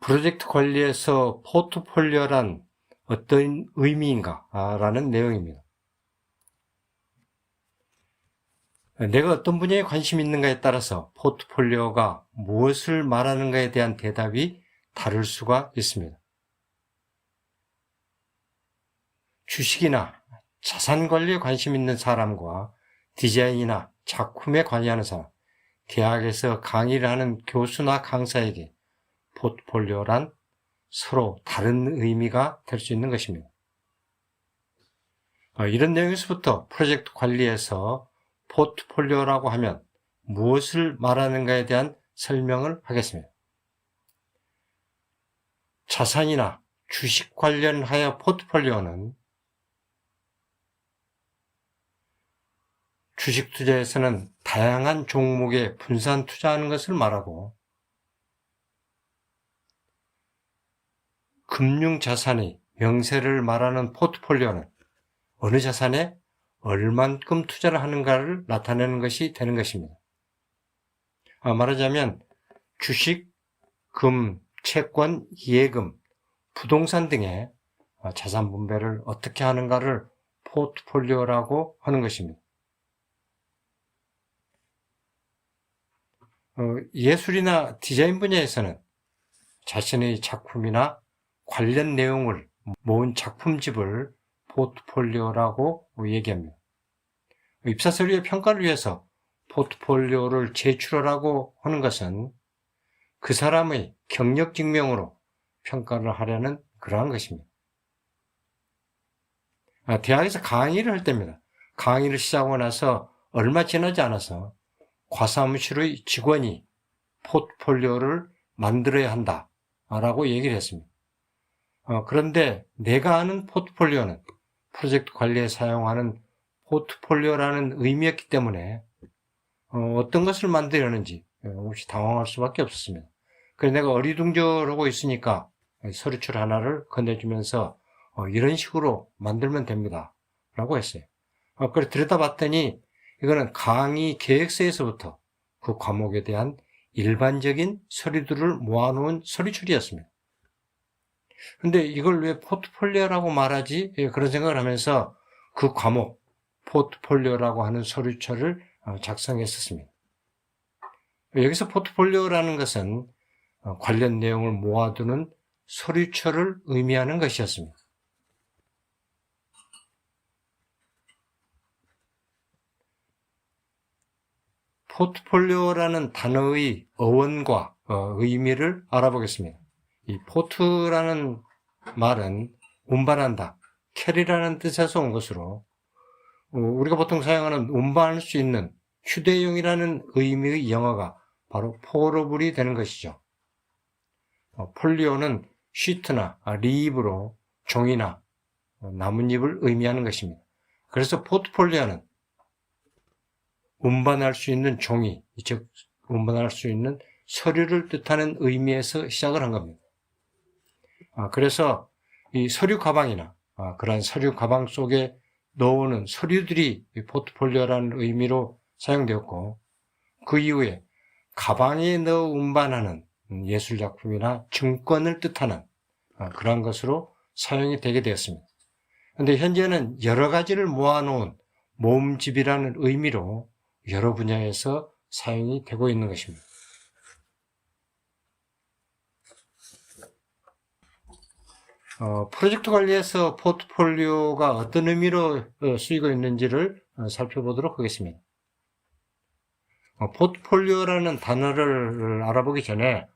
프로젝트 관리에서 포트폴리오란 어떤 의미인가? 라는 내용입니다. 내가 어떤 분야에 관심이 있는가에 따라서 포트폴리오가 무엇을 말하는가에 대한 대답이 다를 수가 있습니다. 주식이나 자산 관리에 관심 있는 사람과 디자인이나 작품에 관여하는 사람, 대학에서 강의를 하는 교수나 강사에게 포트폴리오란 서로 다른 의미가 될 수 있는 것입니다. 어, 이런 내용에서부터 프로젝트 관리에서 포트폴리오라고 하면 무엇을 말하는가에 대한 설명을 하겠습니다. 자산이나 주식 관련하여 포트폴리오는 주식 투자에서는 다양한 종목에 분산 투자하는 것을 말하고 금융 자산의 명세를 말하는 포트폴리오는 어느 자산에 얼만큼 투자를 하는가를 나타내는 것이 되는 것입니다. 아, 말하자면 주식, 금, 채권, 예금, 부동산 등의 자산 분배를 어떻게 하는가를 포트폴리오라고 하는 것입니다. 어, 예술이나 디자인 분야에서는 자신의 작품이나 관련 내용을 모은 작품집을 포트폴리오라고 얘기합니다. 입사 서류의 평가를 위해서 포트폴리오를 제출하라고 하는 것은 그 사람의 경력 증명으로 평가를 하려는 그러한 것입니다. 아, 대학에서 강의를 할 때입니다. 강의를 시작하고 나서 얼마 지나지 않아서 과사무실의 직원이 포트폴리오를 만들어야 한다라고 얘기를 했습니다. 어, 그런데 내가 아는 포트폴리오는 프로젝트 관리에 사용하는 포트폴리오라는 의미였기 때문에 어, 떤 것을 만들었는지 혹시 당황할 수밖에 없었습니다. 그래서 내가 어리둥절하고 있으니까 서류출 하나를 건네주면서 어, 이런 식으로 만들면 됩니다. 라고 했어요. 어, 그래 들여다봤더니 이거는 강의 계획서에서부터 그 과목에 대한 일반적인 서류들을 모아놓은 서류출이었습니다. 근데 이걸 왜 포트폴리오라고 말하지? 예, 그런 생각을 하면서 그 과목, 포트폴리오라고 하는 서류처를 어, 작성했었습니다. 여기서 포트폴리오라는 것은 어, 관련 내용을 모아두는 서류처를 의미하는 것이었습니다. 포트폴리오라는 단어의 어원과 어, 의미를 알아보겠습니다. 이 포트라는 말은 운반한다, 캐리라는 뜻에서 온 것으로 어, 우리가 보통 사용하는 운반할 수 있는 휴대용이라는 의미의 영어가 바로 포러블이 되는 것이죠. 어, 폴리오는 시트나 리입으로 종이나 나뭇잎을 의미하는 것입니다. 그래서 포트폴리오는 운반할 수 있는 종이, 즉 운반할 수 있는 서류를 뜻하는 의미에서 시작을 한 겁니다. 아, 그래서 이 서류 가방이나 아, 그러한 서류 가방 속에 넣어오는 서류들이 포트폴리오라는 의미로 사용되었고 그 이후에 가방에 넣어 운반하는 예술 작품이나 증권을 뜻하는 아, 그러한 것으로 사용이 되게 되었습니다. 그런데 현재는 여러 가지를 모아놓은 모음집이라는 의미로 여러 분야에서 사용이 되고 있는 것입니다. 어, 프로젝트 관리에서 포트폴리오가 어떤 의미로 어, 쓰이고 있는지를 어, 살펴보도록 하겠습니다. 어, 포트폴리오라는 단어를 알아보기 전에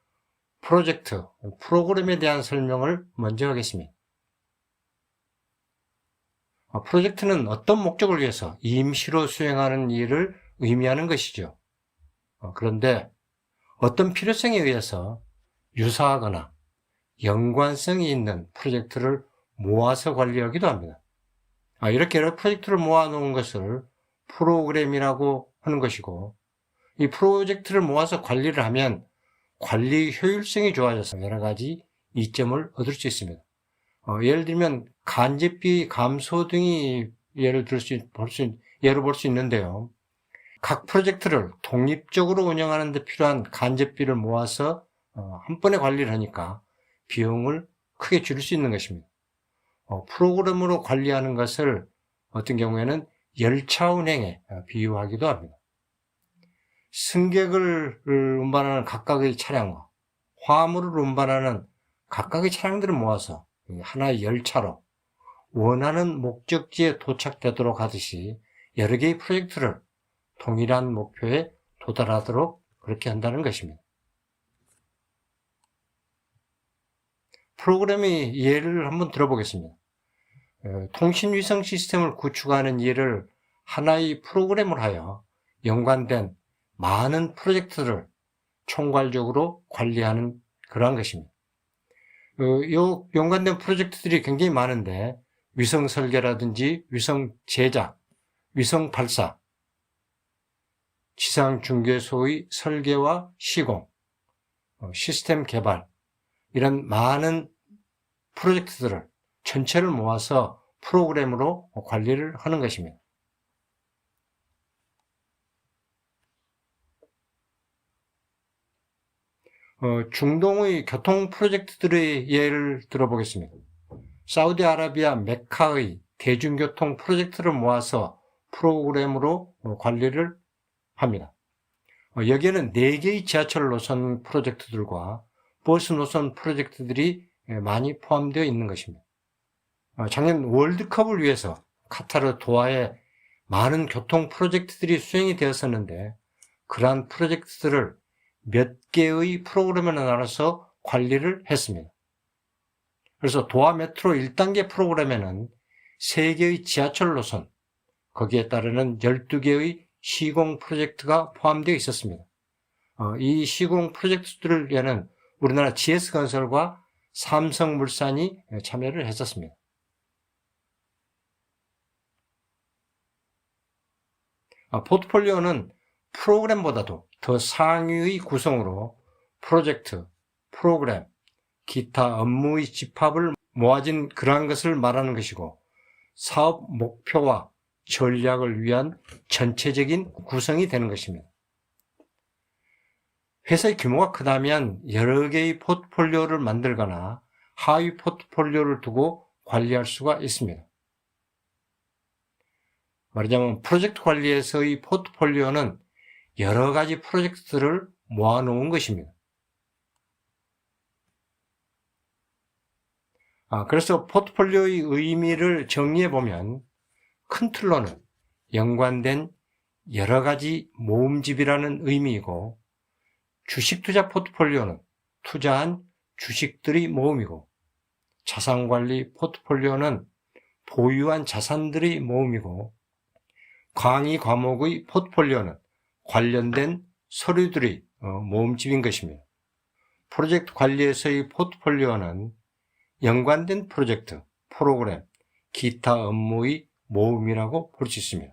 프로젝트, 프로그램에 대한 설명을 먼저 하겠습니다. 어, 프로젝트는 어떤 목적을 위해서 임시로 수행하는 일을 의미하는 것이죠. 어, 그런데 어떤 필요성에 의해서 유사하거나 연관성이 있는 프로젝트를 모아서 관리하기도 합니다. 아, 이렇게 여러 프로젝트를 모아놓은 것을 프로그램이라고 하는 것이고, 이 프로젝트를 모아서 관리를 하면 관리 효율성이 좋아져서 여러 가지 이점을 얻을 수 있습니다. 어, 예를 들면 간접비 감소 등이 예를 들 수, 볼 수, 예로 볼 수 있는데요. 각 프로젝트를 독립적으로 운영하는 데 필요한 간접비를 모아서 어, 한 번에 관리를 하니까 비용을 크게 줄일 수 있는 것입니다. 어, 프로그램으로 관리하는 것을 어떤 경우에는 열차 운행에 비유하기도 합니다. 승객을 운반하는 각각의 차량과 화물을 운반하는 각각의 차량들을 모아서 하나의 열차로 원하는 목적지에 도착되도록 하듯이 여러 개의 프로젝트를 동일한 목표에 도달하도록 그렇게 한다는 것입니다. 프로그램의 예를 한번 들어보겠습니다. 어, 통신위성 시스템을 구축하는 일을 하나의 프로그램을 하여 연관된 많은 프로젝트를 총괄적으로 관리하는 그러한 것입니다. 이 어, 연관된 프로젝트들이 굉장히 많은데 위성 설계라든지 위성 제작, 위성 발사, 지상 중계소의 설계와 시공, 어, 시스템 개발 이런 많은 프로젝트들을 전체를 모아서 프로그램으로 관리를 하는 것입니다. 어, 중동의 교통 프로젝트들의 예를 들어보겠습니다. 사우디아라비아 메카의 대중교통 프로젝트를 모아서 프로그램으로 관리를 합니다. 어, 여기에는 4개의 지하철 노선 프로젝트들과 버스 노선 프로젝트들이 많이 포함되어 있는 것입니다. 어, 작년 월드컵을 위해서 카타르 도하에 많은 교통 프로젝트들이 수행이 되었었는데 그러한 프로젝트들을 몇 개의 프로그램에 나눠서 관리를 했습니다. 그래서 도하 메트로 1단계 프로그램에는 3개의 지하철 노선, 거기에 따르는 12개의 시공 프로젝트가 포함되어 있었습니다. 어, 이 시공 프로젝트들에는 우리나라 GS건설과 삼성물산이 참여를 했었습니다. 아, 포트폴리오는 프로그램보다도 더 상위의 구성으로 프로젝트, 프로그램, 기타 업무의 집합을 모아진 그러한 것을 말하는 것이고 사업 목표와 전략을 위한 전체적인 구성이 되는 것입니다. 회사의 규모가 크다면 여러 개의 포트폴리오를 만들거나 하위 포트폴리오를 두고 관리할 수가 있습니다. 말하자면 프로젝트 관리에서의 포트폴리오는 여러 가지 프로젝트를 모아놓은 것입니다. 아, 그래서 포트폴리오의 의미를 정리해 보면 큰 틀로는 연관된 여러 가지 모음집이라는 의미이고 주식 투자 포트폴리오는 투자한 주식들의 모음이고 자산 관리 포트폴리오는 보유한 자산들의 모음이고 강의 과목의 포트폴리오는 관련된 서류들의 어, 모음집인 것입니다. 프로젝트 관리에서의 포트폴리오는 연관된 프로젝트, 프로그램, 기타 업무의 모음이라고 볼 수 있습니다.